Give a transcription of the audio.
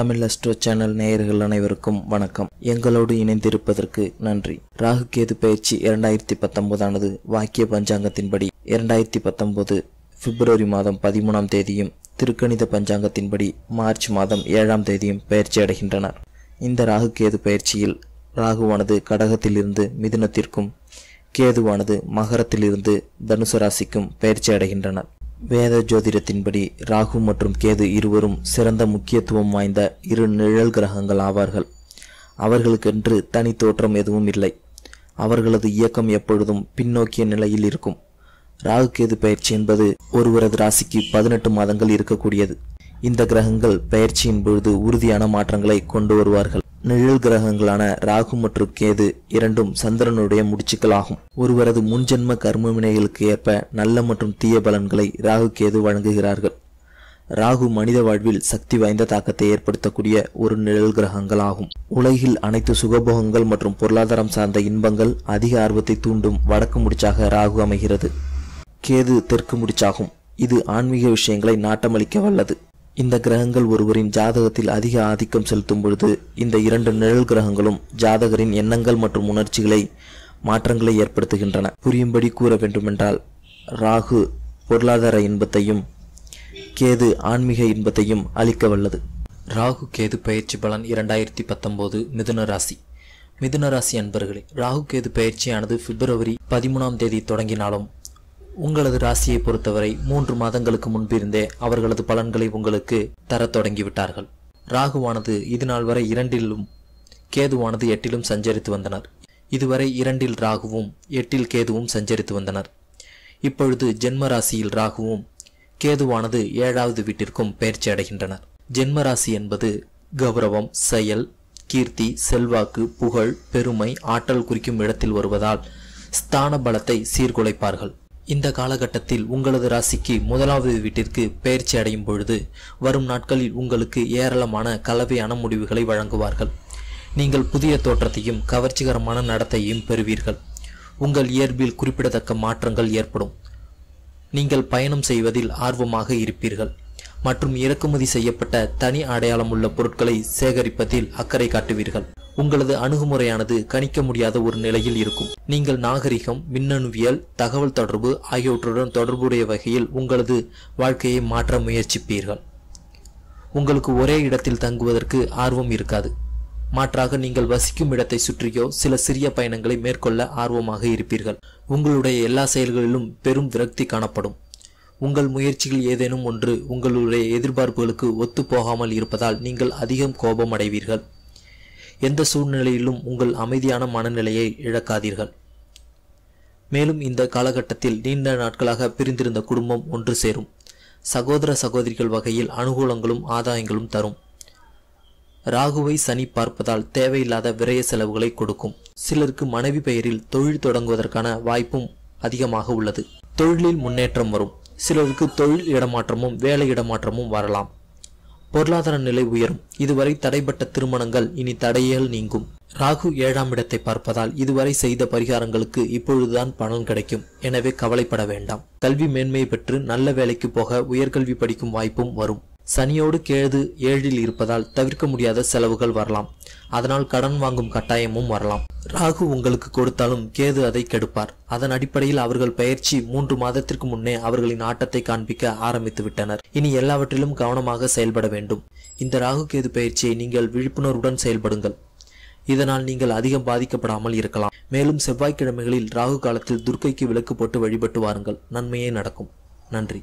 Tamil astro channel நேயர்கள் அனைவருக்கும் வணக்கம். எங்களோடு இணைந்திருப்பதற்கு நன்றி. ராகு கேது பயிற்சி இரண்டாயிரத்தி பத்தொன்பதானது வாக்கிய பஞ்சாங்கத்தின்படி இரண்டாயிரத்தி பத்தொன்பது பிப்ரவரி மாதம் பதிமூணாம் தேதியும் திருக்கணித பஞ்சாங்கத்தின்படி மார்ச் மாதம் ஏழாம் தேதியும் பயிற்சி அடைகின்றனர். இந்த ராகு கேது பயிற்சியில் ராகுவானது கடகத்திலிருந்து மிதுனத்திற்கும் கேதுவானது மகரத்திலிருந்து தனுசு ராசிக்கும் பயிற்சி அடைகின்றனர். வேத ஜோதிடத்தின்படி ராகு மற்றும் கேது இருவரும் சிறந்த முக்கியத்துவம் வாய்ந்த இரு நிழல் கிரகங்கள் ஆவார்கள். அவர்களுக்கென்று தனி தோற்றம் எதுவும் இல்லை. அவர்களது இயக்கம் எப்பொழுதும் பின்னோக்கிய நிலையில் இருக்கும். ராகு கேது பயிற்சி என்பது ஒருவரது ராசிக்கு பதினெட்டு மாதங்கள் இருக்கக்கூடியது. இந்த கிரகங்கள் பயிற்சியின் பொழுது உறுதியான மாற்றங்களை கொண்டு வருவார்கள். நிழல் கிரகங்களான ராகு மற்றும் கேது இரண்டும் சந்திரனுடைய முடிச்சுக்கள் ஆகும் ஒருவரது முன்ஜென்ம கர்ம வினைகளுக்கு ஏற்ப நல்ல மற்றும் தீய பலன்களை ராகு கேது வழங்குகிறார்கள். ராகு மனித வாழ்வில் சக்தி வாய்ந்த தாக்கத்தை ஏற்படுத்தக்கூடிய ஒரு நிழல் கிரகங்கள் ஆகும் உலகில் அனைத்து சுகபோகங்கள் மற்றும் பொருளாதாரம் சார்ந்த இன்பங்கள் அதிக ஆர்வத்தை தூண்டும் வடக்கு முடிச்சாக ராகு அமைகிறது. கேது தெற்கு முடிச்சாகும். இது ஆன்மீக விஷயங்களை நாட்டமளிக்க வல்லது இந்த கிரகங்கள் ஒருவரின் ஜாதகத்தில் அதிக ஆதிக்கம் செலுத்தும் பொழுது இந்த இரண்டு நிழல் கிரகங்களும் ஜாதகரின் எண்ணங்கள் மற்றும் உணர்ச்சிகளை மாற்றங்களை ஏற்படுத்துகின்றன. புரியும்படி கூற வேண்டுமென்றால் ராகு பொருளாதார இன்பத்தையும் கேது ஆன்மீக இன்பத்தையும் அளிக்க வல்லது. ராகு கேது பயிற்சி பலன் இரண்டாயிரத்தி பத்தொன்பது மிதுன ராசி. மிதுன ராசி அன்பர்களே ராகு கேது பயிற்சியானது பிப்ரவரி பதிமூணாம் தேதி தொடங்கினாலும் உங்களது ராசியை பொறுத்தவரை மூன்று மாதங்களுக்கு முன்பிருந்தே அவர்களது பலன்களை உங்களுக்கு தரத் தொடங்கிவிட்டார்கள். ராகுவானது இதுநாள் வரை இரண்டிலும் கேதுவானது எட்டிலும் சஞ்சரித்து வந்தனர். இதுவரை இரண்டில் ராகுவும் எட்டில் கேதுவும் சஞ்சரித்து வந்தனர். இப்பொழுது ஜென்ம ராசியில் ராகுவும் கேதுவானது ஏழாவது வீட்டிற்கும் பயிற்சி அடைகின்றனர். ஜென்ம ராசி என்பது கௌரவம் செயல் கீர்த்தி செல்வாக்கு புகழ் பெருமை ஆற்றல் குறிக்கும் இடத்தில் வருவதால் ஸ்தான பலத்தை சீர்குலைப்பார்கள். இந்த காலகட்டத்தில் உங்களது ராசிக்கு முதலாவது வீட்டிற்கு பயிற்சி அடையும் பொழுது வரும் நாட்களில் உங்களுக்கு ஏராளமான கலவையான முடிவுகளை வழங்குவார்கள். நீங்கள் புதிய தோற்றத்தையும் கவர்ச்சிகரமான நடத்தையும் பெறுவீர்கள். உங்கள் இயல்பில் குறிப்பிடத்தக்க மாற்றங்கள் ஏற்படும். நீங்கள் பயணம் செய்வதில் ஆர்வமாக இருப்பீர்கள். மற்றும் இறக்குமதி செய்யப்பட்ட தனி அடையாளம் உள்ள பொருட்களை சேகரிப்பதில் அக்கறை காட்டுவீர்கள். உங்களது அணுகுமுறையானது கணிக்க முடியாத ஒரு நிலையில் இருக்கும். நீங்கள் நாகரிகம் மின்னணுவியல் தகவல் தொடர்பு ஆகியவற்றுடன் தொடர்புடைய வகையில் உங்களது வாழ்க்கையை மாற்ற முயற்சிப்பீர்கள். உங்களுக்கு ஒரே இடத்தில் தங்குவதற்கு ஆர்வம் இருக்காது. மாற்றாக நீங்கள் வசிக்கும் இடத்தை சுற்றியோ சில சிறிய பயணங்களை மேற்கொள்ள ஆர்வமாக இருப்பீர்கள். உங்களுடைய எல்லா செயல்களிலும் பெரும் விரக்தி காணப்படும். உங்கள் முயற்சிகள் ஏதேனும் ஒன்று உங்களுடைய எதிர்பார்ப்புகளுக்கு ஒத்து போகாமல் இருப்பதால் நீங்கள் அதிகம் கோபம் அடைவீர்கள் எந்த சூழ்நிலையிலும் உங்கள் அமைதியான மனநிலையை இழக்காதீர்கள். மேலும் இந்த காலகட்டத்தில் நீண்ட நாட்களாக பிரிந்திருந்த குடும்பம் ஒன்று சேரும். சகோதர சகோதரிகள் வகையில் அனுகூலங்களும் ஆதாயங்களும் தரும். ராகுவை சனி பார்ப்பதால் தேவையில்லாத விரய செலவுகளை கொடுக்கும். சிலருக்கு மனைவி பெயரில் தொழில் தொடங்குவதற்கான வாய்ப்பும் அதிகமாக உள்ளது. தொழிலில் முன்னேற்றம் வரும். சிலருக்கு தொழில் இடமாற்றமும் வேலை இடமாற்றமும் வரலாம். பொருளாதார நிலை உயரும். இதுவரை தடைபட்ட திருமணங்கள் இனி தடையல் நீங்கும். ராகு ஏழாம் இடத்தை பார்ப்பதால் இதுவரை செய்த பரிகாரங்களுக்கு இப்பொழுதுதான் பலன் கிடைக்கும். எனவே கவலைப்பட வேண்டாம். கல்வி மேன்மை பெற்று நல்ல வேலைக்கு போக உயர்கல்வி படிக்கும் வாய்ப்பும் வரும். சனியோடு கேது ஏழில் இருப்பதால் தவிர்க்க முடியாத செலவுகள் வரலாம். அதனால் கடன் வாங்கும் கட்டாயமும் வரலாம். ராகு உங்களுக்கு கொடுத்தாலும் கேது அதை கெடுப்பார். அதன் அடிப்படையில் அவர்கள் பயிற்சி மூன்று மாதத்திற்கு முன்னே அவர்களின் ஆட்டத்தை காண்பிக்க ஆரம்பித்து விட்டனர். இனி எல்லாவற்றிலும் கவனமாக செயல்பட வேண்டும். இந்த ராகு கேது பயிற்சியை நீங்கள் விழிப்புணர்வுடன் செயல்படுங்கள். இதனால் நீங்கள் அதிகம் பாதிக்கப்படாமல் இருக்கலாம். மேலும் செவ்வாய்க்கிழமைகளில் ராகு காலத்தில் துர்க்கைக்கு விளக்கு போட்டு வழிபட்டு வாருங்கள். நன்மையே நடக்கும். நன்றி.